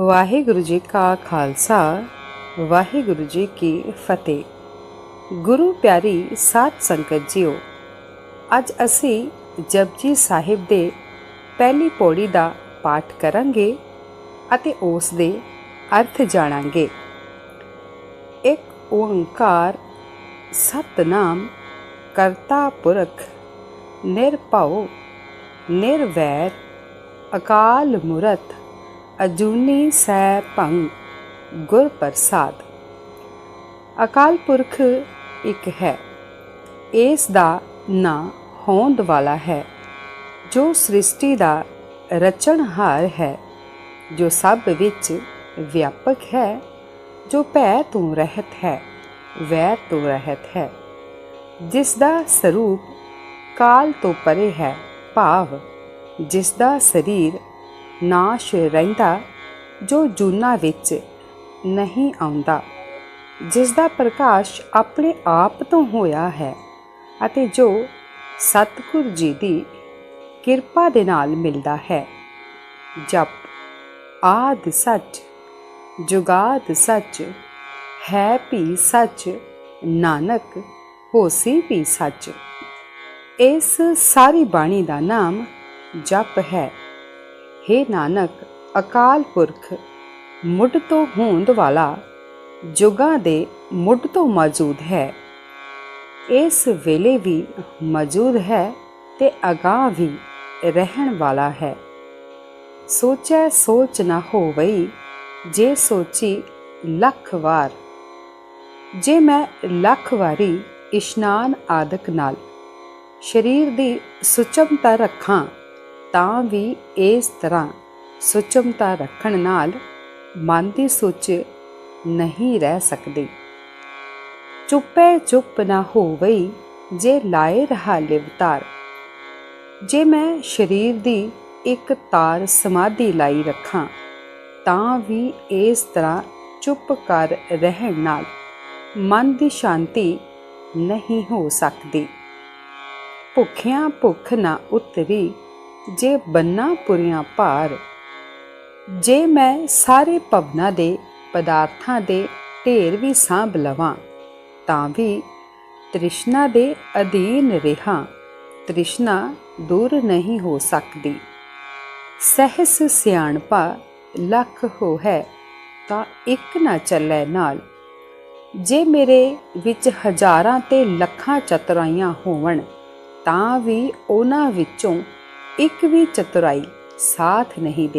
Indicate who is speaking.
Speaker 1: ਵਾਹਿਗੁਰੂ ਜੀ ਕਾ ਖਾਲਸਾ, ਵਾਹਿਗੁਰੂ ਜੀ ਕੀ ਫਤਿਹ। ਗੁਰੂ ਪਿਆਰੀ ਸਾਧ ਸੰਗਤ ਜੀਓ, ਅੱਜ ਅਸੀਂ ਜਪਜੀ ਸਾਹਿਬ ਦੇ ਪਹਿਲੀ ਪੌੜੀ ਦਾ ਪਾਠ ਕਰਾਂਗੇ ਅਤੇ ਉਸ ਦੇ ਅਰਥ ਜਾਣਾਂਗੇ। ਇੱਕ ਓੰਕਾਰ ਸਤਨਾਮ ਕਰਤਾ ਪੁਰਖ, ਨਿਰਭਉ, ਨਿਰਵੈਰ, ਅਕਾਲ ਮੂਰਤ ਅਜੂਨੀ ਸੈ ਭੰਗ ਗੁਰ ਪ੍ਰਸਾਦ। ਅਕਾਲ ਪੁਰਖ ਇੱਕ ਹੈ। ਇਸ ਦਾ ਨਾਂ ਹੋਂਦ ਵਾਲਾ ਹੈ, ਜੋ ਸ੍ਰਿਸ਼ਟੀ ਦਾ ਰਚਣਹਾਰ ਹੈ, ਜੋ ਸਭ ਵਿੱਚ ਵਿਆਪਕ ਹੈ, ਜੋ ਭੈ ਤੋਂ ਰਹਿਤ ਹੈ, ਵੈਰ ਤੋਂ ਰਹਿਤ ਹੈ। ਜਿਸ ਦਾ ਸਰੂਪ ਕਾਲ ਤੋਂ ਪਰੇ ਹੈ, ਭਾਵ ਜਿਸ ਦਾ ਸਰੀਰ ਨਾਸ਼ ਰਹਿੰਦਾ, ਜੋ ਜੂਨਾ ਵਿੱਚ ਨਹੀਂ ਆਉਂਦਾ ਜਿਸ ਦਾ ਪ੍ਰਕਾਸ਼ ਆਪਣੇ ਆਪ ਤੋਂ ਹੋਇਆ ਹੈ ਅਤੇ ਜੋ ਸਤਿਗੁਰ ਜੀ ਦੀ ਕਿਰਪਾ ਦੇ ਨਾਲ ਮਿਲਦਾ ਹੈ। ਜਪ, ਆਦ ਸੱਚ, ਜੁਗਾਦ ਸੱਚ, ਹੈ ਵੀ ਸੱਚ, ਨਾਨਕ, ਹੋਸੀ ਵੀ ਸੱਚ। ਇਸ ਸਾਰੀ ਬਾਣੀ ਦਾ ਨਾਮ ਜਪ ਹੈ। हे ਨਾਨਕ, ਅਕਾਲ ਪੁਰਖ, ਮੁੱਢ ਤੋਂ ਹੋਂਦ ਵਾਲਾ, ਜੁਗਾਂ ਦੇ ਮੁੱਢ ਤੋਂ ਮੌਜੂਦ ਹੈ। ਇਸ ਵੇਲੇ ਵੀ ਮੌਜੂਦ ਹੈ ਤੇ ਅਗਾਹ ਵੀ ਰਹਿਣ ਵਾਲਾ ਹੈ। ਸੋਚੈ ਸੋਚ ਨਾ ਹੋਵਈ, ਜੇ ਸੋਚੀ ਲੱਖ ਵਾਰ। ਜੇ ਮੈਂ ਲੱਖ ਵਾਰੀ ਇਸ਼ਨਾਨ ਆਦਿਕ ਨਾਲ, ਸਰੀਰ ਦੀ ਸੁਚਮਤਾ ਰੱਖਾਂ ਤਾਂ ਵੀ ਇਸ ਤਰ੍ਹਾਂ ਸੁਚਮਤਾ ਰੱਖਣ ਨਾਲ ਮਨ ਦੀ ਸੋਚ ਨਹੀਂ ਰਹਿ ਸਕਦੀ। ਚੁੱਪੇ ਚੁੱਪ ਨਾ ਹੋਵਈ ਜੇ ਲਾਏ ਰਹਾ ਲਿਵਤਾਰ ਜੇ ਮੈਂ ਸਰੀਰ ਦੀ ਇੱਕ ਤਾਰ ਸਮਾਧੀ ਲਾਈ ਰੱਖਾਂ, ਤਾਂ ਵੀ ਇਸ ਤਰ੍ਹਾਂ ਚੁੱਪ ਕਰ ਰਹਿਣ ਨਾਲ ਮਨ ਦੀ ਸ਼ਾਂਤੀ ਨਹੀਂ ਹੋ ਸਕਦੀ। ਭੁੱਖਿਆਂ ਭੁੱਖ ਨਾ ਉਤਰੀ ਜੇ ਬੰਨਾ ਪੁਰੀਆਂ ਭਾਰ, ਜੇ ਮੈਂ ਸਾਰੇ ਭਵਨਾ ਦੇ ਪਦਾਰਥਾਂ ਦੇ ਢੇਰ ਵੀ ਸਾਂਭ ਲਵਾਂ, ਤਾਂ ਵੀ ਤ੍ਰਿਸ਼ਨਾ ਦੇ ਅਧੀਨ ਰਹਾ, ਤ੍ਰਿਸ਼ਨਾ ਦੂਰ ਨਹੀਂ ਹੋ ਸਕਦੀ। ਸਹਿਸ ਸਿਆਣਪਾ ਲੱਖ ਹੋ ਹੈ ਤਾਂ ਇੱਕ ਨਾ ਚੱਲੇ ਨਾਲ। ਜੇ ਮੇਰੇ ਵਿੱਚ ਹਜ਼ਾਰਾਂ ਤੇ ਲੱਖਾਂ ਚਤਰਾਈਆਂ ਹੋਵਣ, ਤਾਂ ਵੀ ਉਹਨਾਂ ਵਿੱਚੋਂ ਇੱਕ ਵੀ ਚਤੁਰਾਈ ਸਾਥ ਨਹੀਂ ਦੇ